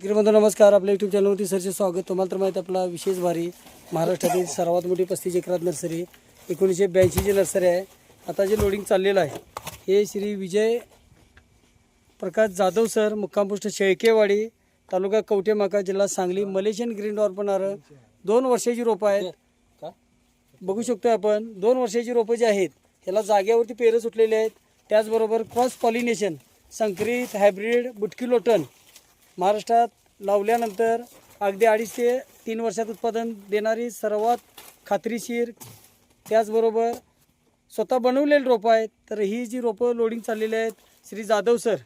शेतकरी नमस्कार. आपल्या युट्यूब चॅनलवरती सरचे स्वागत. तुम्हाला तर माहिती आपला विशेष भारी महाराष्ट्रातील सर्वात मोठी पस्तीस एकरात नर्सरी एकोणीसशे ब्याऐंशीची नर्सरी आहे. आता जे लोडिंग चाललेलं आहे हे श्री विजय प्रकाश जाधव सर मुक्काम पोस्ट शेळकेवाडी तालुका कवठेमाका जिल्हा सांगली मलेशियन ग्रीन डॉर्पणार दोन वर्षाची रोपं आहेत. बघू शकतो आपण. दोन वर्षाची रोपं जी आहेत ह्याला जागेवरती पेरं सुटलेली आहेत. त्याचबरोबर क्रॉस पॉलिनेशन संकरित हायब्रिड बुटकी लोटन महाराष्ट्रात लावल्यानंतर अगदी अडीच ते तीन वर्षात उत्पादन देणारी सर्वात खात्रीशीर त्याचबरोबर स्वतः बनवलेली रोपं आहेत. तर ही जी रोपं लोडिंग चाललेली आहेत श्री जाधव सर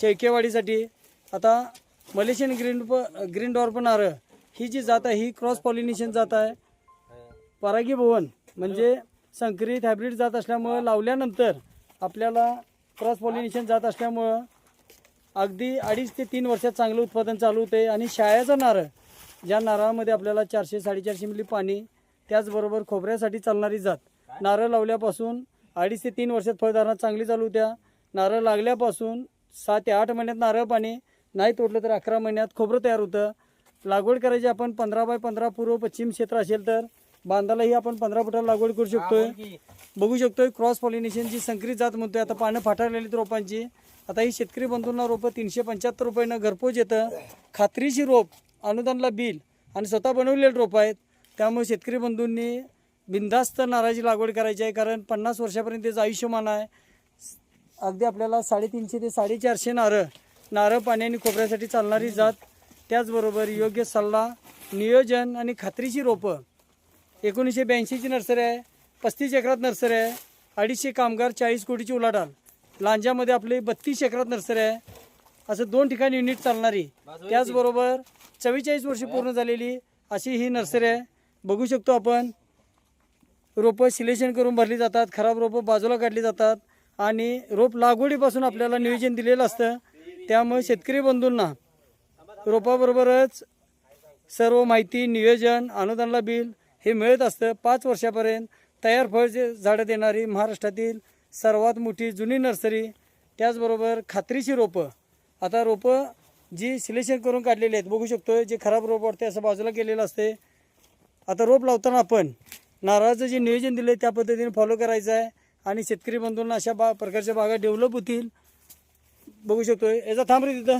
शेळकेवाडीसाठी. आता मलेशियन ग्रीन ग्रीन डॉर्प नारळ ही जी जात आहे ही क्रॉस पॉलिनेशन जात आहे. परागी भवन म्हणजे संकरित हायब्रिड जात असल्यामुळं लावल्यानंतर आपल्याला क्रॉस पॉलिनेशन जात असल्यामुळं अगदी अडीच ते तीन वर्षात चांगलं उत्पादन चालू होते आणि शाळेचं नारळ ज्या नारळामध्ये आपल्याला चारशे साडेचारशे मिली पाणी त्याचबरोबर खोबऱ्यासाठी चालणारी जात. नारळ लावल्यापासून अडीच ते तीन वर्षात फळधारणा चांगली चालू होत्या. नारळ लागल्यापासून सहा ते आठ महिन्यात नारळ पाणी नाही तोडलं तर अकरा महिन्यात खोबरं तयार होतं. लागवड करायची आपण पंधरा बाय पंधरा पूर्व पश्चिम क्षेत्र असेल तर बांधालाही आपण पंधरा फुटाला लागवड करू शकतोय. बघू शकतोय क्रॉस पॉलिनेशनची संकरित जात म्हणतोय. आता पानं फाटाळलेली रोपांची. आता ही शेतकरी बंधूंना रोपं तीनशे पंच्याहत्तर रुपयानं घरपोच येतं. खात्रीशी रोप अनुदानला बिल आणि स्वतः बनवलेले रोप आहेत. त्यामुळे शेतकरी बंधूंनी बिनधास्त नारळाची लागवड करायची आहे कारण पन्नास वर्षापर्यंत त्याचं आयुष्यमान आहे. अगदी आपल्याला साडेतीनशे ते साडेचारशे नारळ नारळ पाणी आणि खोबऱ्यासाठी चालणारी जात. त्याचबरोबर योग्य सल्ला नियोजन आणि खात्रीची रोपं एकोणीसशे ब्याऐंशीची नर्सरी आहे पस्तीस एकरात नर्सरी आहे अडीचशे कामगार चाळीस कोटीची उलाढाल. लांजामध्ये आपली बत्तीस एकरात नर्सरी आहे. असं दोन ठिकाणी युनिट चालणारी. त्याचबरोबर चव्वेचाळीस वर्षे पूर्ण झालेली अशी ही नर्सरी आहे. बघू शकतो आपण. रोपं सिलेक्शन करून भरली जातात. खराब रोपं बाजूला काढली जातात. आणि रोप लागवडीपासून आपल्याला नियोजन दिलेलं असतं. त्यामुळे शेतकरी बंधूंना रोपाबरोबरच सर्व माहिती नियोजन अनुदानला बिल हे मिळत असतं पाच वर्षापर्यंत. तयार फळ जे झाडं देणारी महाराष्ट्रातील सर्वात मोठी जुनी नर्सरी त्याचबरोबर खात्रीची रोपं. आता रोपं जी सिलेक्शन करून काढलेली आहेत बघू शकतो जे खराब रोप वाटते असं बाजूला केलेलं असते. आता रोप लावताना आपण नारळाचं जे नियोजन दिलं आहे त्या पद्धतीने फॉलो करायचं आहे. आणि शेतकरी बंधूंना अशा बा प्रकारच्या बागा डेव्हलप होतील. बघू शकतो याचा थांब रे तिथं.